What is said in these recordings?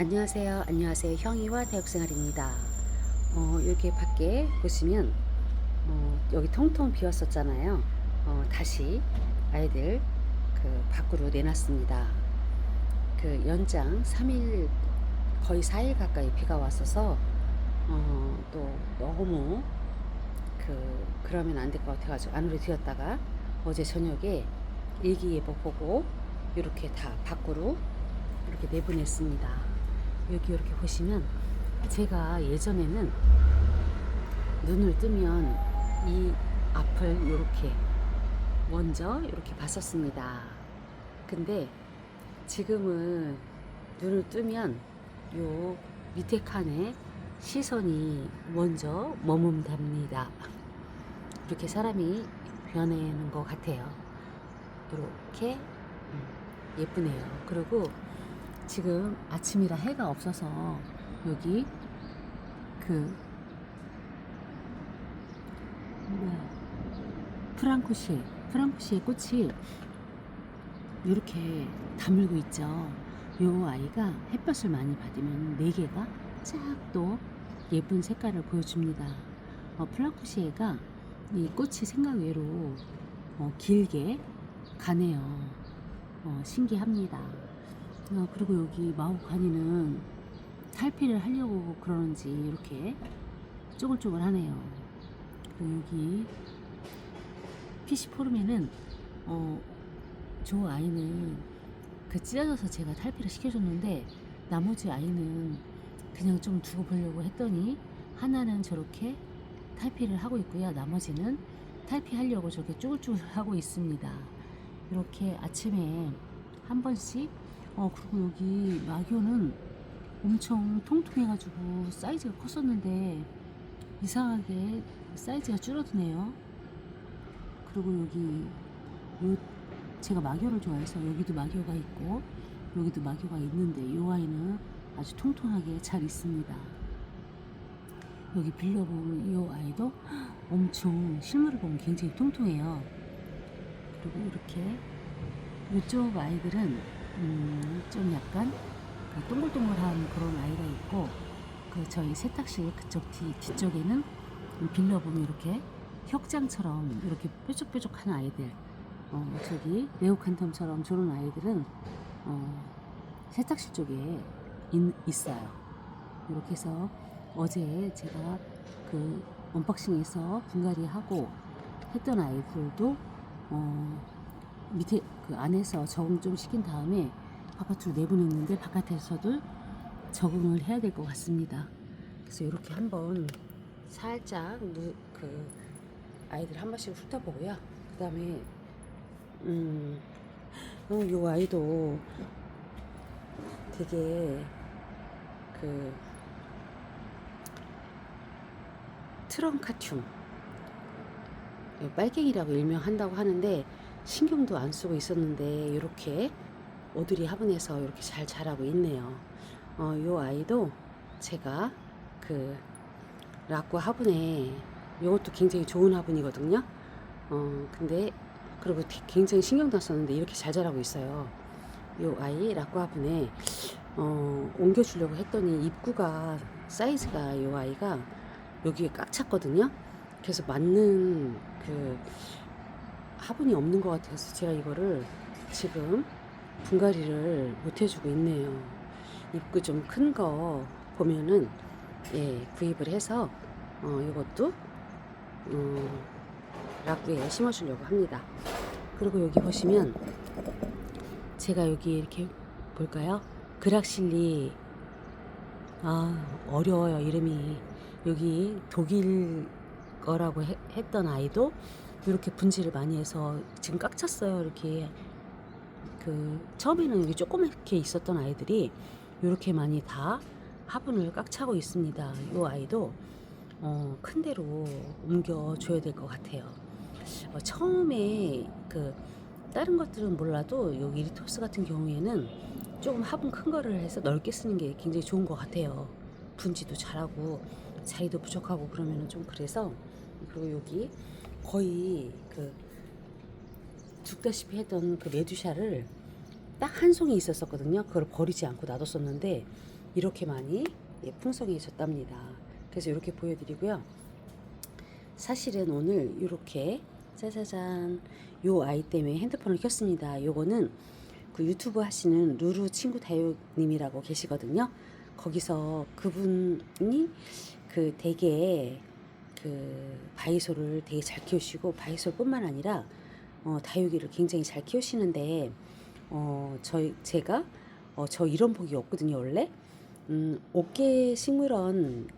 안녕하세요. 안녕하세요. 형이와 대학생활입니다. 어, 여기 밖에 보시면 어, 여기 통통 비었었잖아요. 어, 다시 아이들 그 밖으로 내놨습니다. 그 연장 3일 거의 4일 가까이 비가 왔어서 어, 또 너무 그 그러면 안 될 것 같아가지고 안으로 들였다가 어제 저녁에 일기예보 보고 이렇게 다 밖으로 이렇게 내보냈습니다. 여기 이렇게 보시면 제가 예전에는 눈을 뜨면 이 앞을 이렇게 먼저 이렇게 봤었습니다. 근데 지금은 눈을 뜨면 요 밑에 칸에 시선이 먼저 머문답니다. 이렇게 사람이 변해는 것 같아요. 이렇게 음, 예쁘네요. 그리고 지금 아침이라 해가 없어서 여기 그 뭐야 프랑코시에 프랑코시의 꽃이 이렇게 다물고 있죠. 요 아이가 햇볕을 많이 받으면 네 개가 쫙 또 예쁜 색깔을 보여줍니다. 어, 플라코시에가 이 꽃이 생각 외로 어, 길게 가네요. 어, 신기합니다. 어, 그리고 여기 마호카니는 탈피를 하려고 그러는지 이렇게 쪼글쪼글 하네요. 그리고 여기 피시포름에는 어, 저 아이는 그 찢어져서 제가 탈피를 시켜줬는데 나머지 아이는 그냥 좀 두고 보려고 했더니 하나는 저렇게 탈피를 하고 있고요. 나머지는 탈피하려고 저렇게 쭈글쭈글 하고 있습니다. 이렇게 아침에 한 번씩 어 그리고 여기 마교는 엄청 통통해가지고 사이즈가 컸었는데 이상하게 사이즈가 줄어드네요. 그리고 여기 요 제가 마교를 좋아해서 여기도 마교가 있고 여기도 마교가 있는데 이 아이는 아주 통통하게 잘 있습니다. 여기 빌려보면 이 아이도 엄청 실물을 보면 굉장히 통통해요. 그리고 이렇게 이쪽 아이들은 음, 좀 약간 그 동글동글한 그런 아이가 있고 그 저희 세탁실 그쪽 뒤, 뒤쪽에는 빌려 보면 이렇게 혁장처럼 이렇게 뾰족뾰족한 아이들 어, 저기 네오칸텀처럼 저런 아이들은 어, 세탁실 쪽에 있, 있어요. 이렇게 해서 어제 제가 그 언박싱에서 분갈이 하고 했던 아이들도 어, 밑에 그 안에서 적응 좀 시킨 다음에 바깥으로 내보냈는데 바깥에서도 적응을 해야 될 것 같습니다. 그래서 이렇게 한번 살짝 누, 그 아이들 한 번씩 훑어보고요. 그 다음에 음, 어, 요 아이도 되게 그 트렁카튬 빨갱이라고 일명한다고 하는데 신경도 안 쓰고 있었는데 이렇게 오드리 화분에서 이렇게 잘 자라고 있네요. 어, 요 아이도 제가 그 락구 화분에 이것도 굉장히 좋은 화분이거든요. 어, 근데 그리고 굉장히 신경도 안 썼는데 이렇게 잘 자라고 있어요. 요 아이 락구 화분에 어, 옮겨주려고 했더니 입구가 사이즈가 요 아이가 여기에 꽉 찼거든요. 그래서 맞는 그 화분이 없는 것 같아서 제가 이거를 지금 분갈이를 못 해주고 있네요. 입구 좀 큰 거 보면은 예 구입을 해서 어 이것도 어 락구에 심어주려고 합니다. 그리고 여기 보시면 제가 여기 이렇게 볼까요? 그락실리 아 어려워요 이름이 여기 독일 거라고 해- 했던 아이도 이렇게 분질을 많이 해서 지금 꽉 찼어요. 이렇게. 그 처음에는 여기 조그맣게 있었던 아이들이 이렇게 많이 다 화분을 꽉 차고 있습니다. 이 아이도 어, 큰 데로 옮겨 줘야 될 것 같아요. 어, 처음에 그 다른 것들은 몰라도 여기 리토스 같은 경우에는 조금 화분 큰 거를 해서 넓게 쓰는 게 굉장히 좋은 것 같아요. 분지도 잘하고 자리도 부족하고 그러면 좀 그래서 그리고 여기 거의 그 죽다시피 했던 그 메두샤를 딱 한 송이 있었었거든요. 그걸 버리지 않고 놔뒀었는데 이렇게 많이 예, 풍성해졌답니다. 그래서 이렇게 보여드리고요. 사실은 오늘 이렇게 짜자잔 요 아이 때문에 핸드폰을 켰습니다. 요거는 그 유튜브 하시는 루루 친구 다육님이라고 계시거든요. 거기서 그분이 그 되게 그 바이솔을 되게 잘 키우시고 바이솔뿐만 아니라 어, 다육이를 굉장히 잘 키우시는데 어, 저희 제가 어, 저 이런 복이 없거든요 원래 음, 옥계 식물원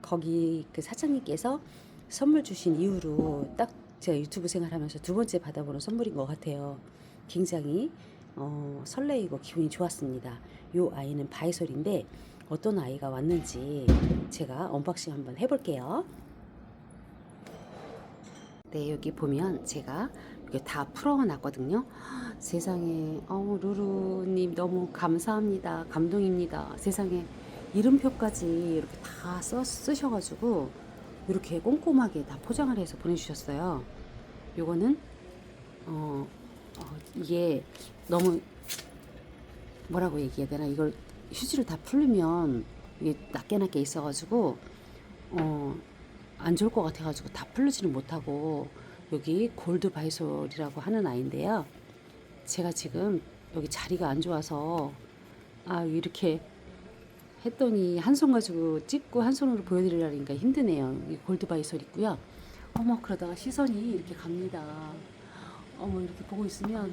거기 그 사장님께서 선물 주신 이후로 딱 제가 유튜브 생활하면서 두 번째 받아보는 선물인 것 같아요. 굉장히 어, 설레이고 기분이 좋았습니다. 요 아이는 바이솔인데 어떤 아이가 왔는지 제가 언박싱 한번 해볼게요. 네, 여기 보면 제가 이렇게 다 풀어놨거든요. 세상에, 어, 루루님 너무 감사합니다. 감동입니다. 세상에 이름표까지 이렇게 다 써, 쓰셔가지고 이렇게 꼼꼼하게 다 포장을 해서 보내주셨어요. 요거는, 어, 어, 이게 너무 뭐라고 얘기해야 되나? 이걸 휴지로 다 풀리면 이게 낮게 낮게 있어가지고, 어, 안 좋을 것 같아가지고 다 풀르지는 못하고 여기 골드 바이솔이라고 하는 아이인데요. 제가 지금 여기 자리가 안 좋아서 아 이렇게 했더니 한 손 가지고 찍고 한 손으로 보여드리려니까 힘드네요. 이 골드 바이솔 있고요. 어머 그러다가 시선이 이렇게 갑니다. 어머 이렇게 보고 있으면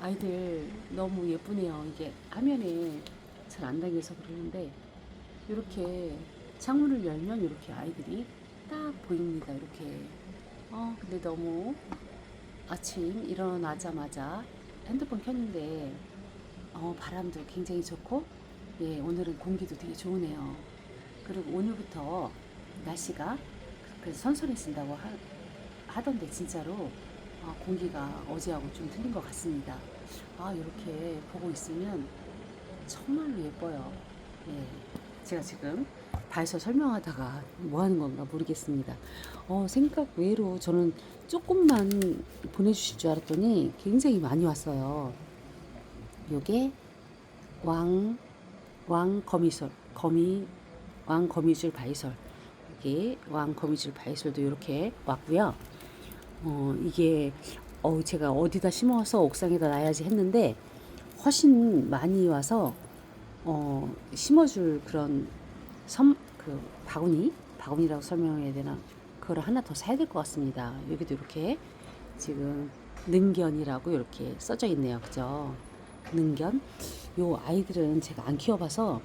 아이들 너무 예쁘네요. 이게 화면에 잘 안 당겨서 그러는데 이렇게 창문을 열면 이렇게 아이들이 딱 보입니다. 이렇게. 어, 근데 너무 아침 일어나자마자 핸드폰 켰는데 어, 바람도 굉장히 좋고 예, 오늘은 공기도 되게 좋으네요. 그리고 오늘부터 날씨가 선선해진다고 하, 하던데 진짜로 아, 공기가 어제하고 좀 틀린 것 같습니다. 아, 이렇게 보고 있으면 정말로 예뻐요. 예. 제가 지금 발서 설명하다가 뭐 하는 건가 모르겠습니다. 어, 생각 외로 저는 조금만 보내주실 줄 알았더니 굉장히 많이 왔어요. 요게 왕, 왕 거미솔, 거미, 왕 거미줄 바이솔. 이게 왕 거미줄 바이솔도 이렇게 왔고요. 어, 이게 어, 제가 어디다 심어서 옥상에다 놔야지 했는데 훨씬 많이 와서 어, 심어줄 그런 섬, 그 바구니? 바구니라고 설명해야 되나? 그걸 하나 더 사야 될 것 같습니다. 여기도 이렇게 지금 능견이라고 이렇게 써져 있네요. 그죠? 능견. 요 아이들은 제가 안 키워봐서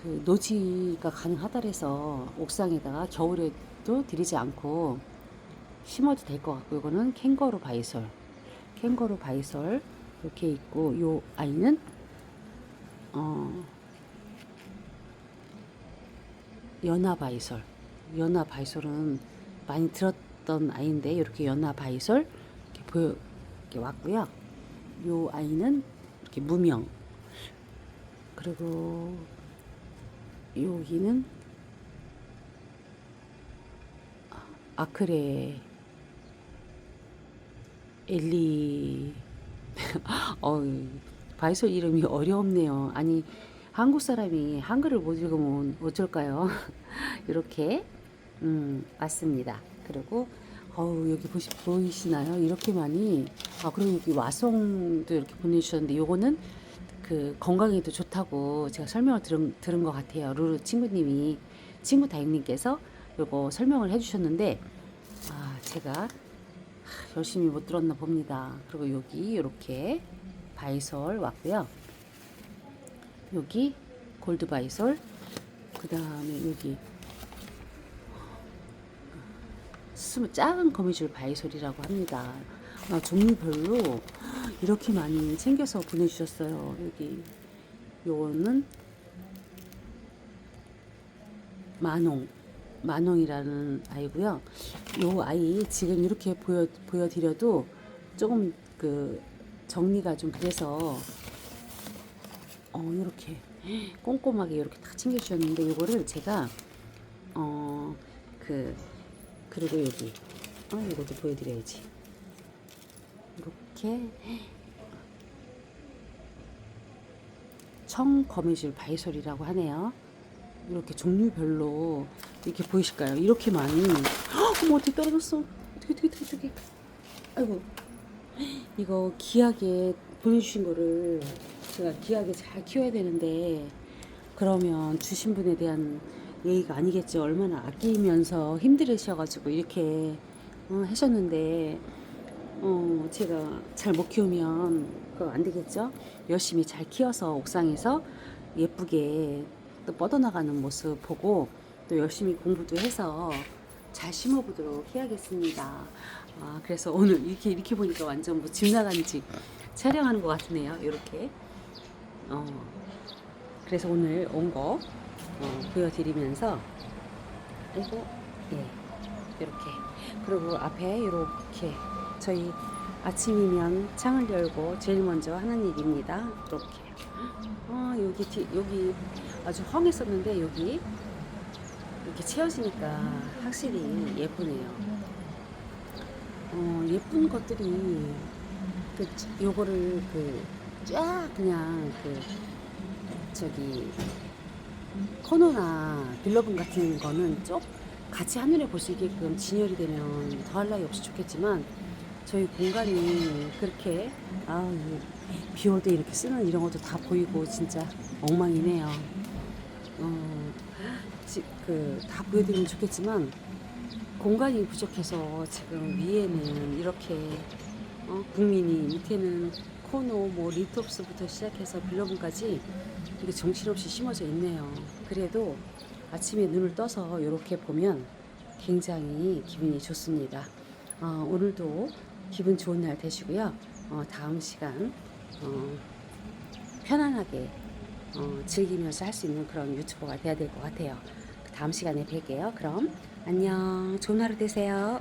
그 노지가 가능하다 해서 옥상에다가 겨울에도 들이지 않고 심어도 될 것 같고 이거는 캥거루 바이솔 캥거루 바이솔 이렇게 있고 요 아이는 어 연화 바이솔 연화 바이솔은 많이 들었던 아이인데 이렇게 연화 바이솔 이렇게 보여 이렇게 왔고요. 요 아이는 이렇게 무명. 그리고 여기는 아크레 엘리. 어 바이솔 이름이 어렵네요. 아니 한국 사람이 한글을 못 읽으면 어쩔까요? 이렇게 음 왔습니다. 그리고 어우 여기 보시 보이시나요? 이렇게 많이 아 그리고 여기 와송도 이렇게 보내주셨는데 요거는 그 건강에도 좋다고 제가 설명을 들은 들은 것 같아요. 루루 친구님이 친구 다육님께서 요거 설명을 해주셨는데 아 제가 하, 열심히 못 들었나 봅니다. 그리고 여기 이렇게 바이솔 왔고요. 여기 골드 바이솔 그 다음에 여기 스무 작은 거미줄 바이솔이라고 합니다. 아, 종류별로 이렇게 많이 챙겨서 보내주셨어요. 여기 요거는 만홍 만홍이라는 아이고요. 요 아이 지금 이렇게 보여 보여드려도 조금 그 정리가 좀 그래서 어 이렇게 꼼꼼하게 이렇게 다 챙겨주셨는데 이거를 제가 어 그 그리고 여기 어 이것도 보여드려야지 이렇게 청거미줄 바이솔이라고 하네요. 이렇게 종류별로 이렇게 보이실까요? 이렇게 많이. 헉, 어머 어떻게 떨어졌어? 어떻게 어떻게 어떻게? 아이고 이거 귀하게 보내주신 거를 제가 귀하게 잘 키워야 되는데 그러면 주신 분에 대한 예의가 아니겠죠. 얼마나 아끼면서 힘들으셔가지고 이렇게 어, 하셨는데 어, 제가 잘 못 키우면 그거 안 되겠죠. 열심히 잘 키워서 옥상에서 예쁘게 또 뻗어나가는 모습 보고 또 열심히 공부도 해서 잘 심어보도록 해야겠습니다. 아, 그래서 오늘 이렇게 이렇게 보니까 완전 뭐 집 나간 집 촬영하는 것 같으네요. 이렇게. 어, 그래서 오늘 온거 어, 보여드리면서 그리고 예 이렇게 그리고 앞에 이렇게 저희 아침이면 창을 열고 제일 먼저 하는 일입니다. 이렇게 아 여기 뒤, 여기 아주 헝했었는데 여기 이렇게 채워지니까 확실히 예쁘네요. 어 예쁜 것들이 그 요거를 그 쫙 그냥 그 저기 코너나 빌러분 같은 거는 좀 같이 한눈에 볼 수 있게끔 진열이 되면 더할 나위 없이 좋겠지만 저희 공간이 그렇게 아 비올 때 이렇게 쓰는 이런 것도 다 보이고 진짜 엉망이네요. 어, 그 다 보여드리면 좋겠지만 공간이 부족해서 지금 위에는 이렇게 어, 국민이 밑에는 코노 뭐 리톱스부터 시작해서 빌러분까지 이게 정신없이 심어져 있네요. 그래도 아침에 눈을 떠서 이렇게 보면 굉장히 기분이 좋습니다. 어, 오늘도 기분 좋은 날 되시고요. 어, 다음 시간 어, 편안하게 어, 즐기면서 할 수 있는 그런 유튜버가 돼야 될 것 같아요. 다음 시간에 뵐게요. 그럼 안녕. 좋은 하루 되세요.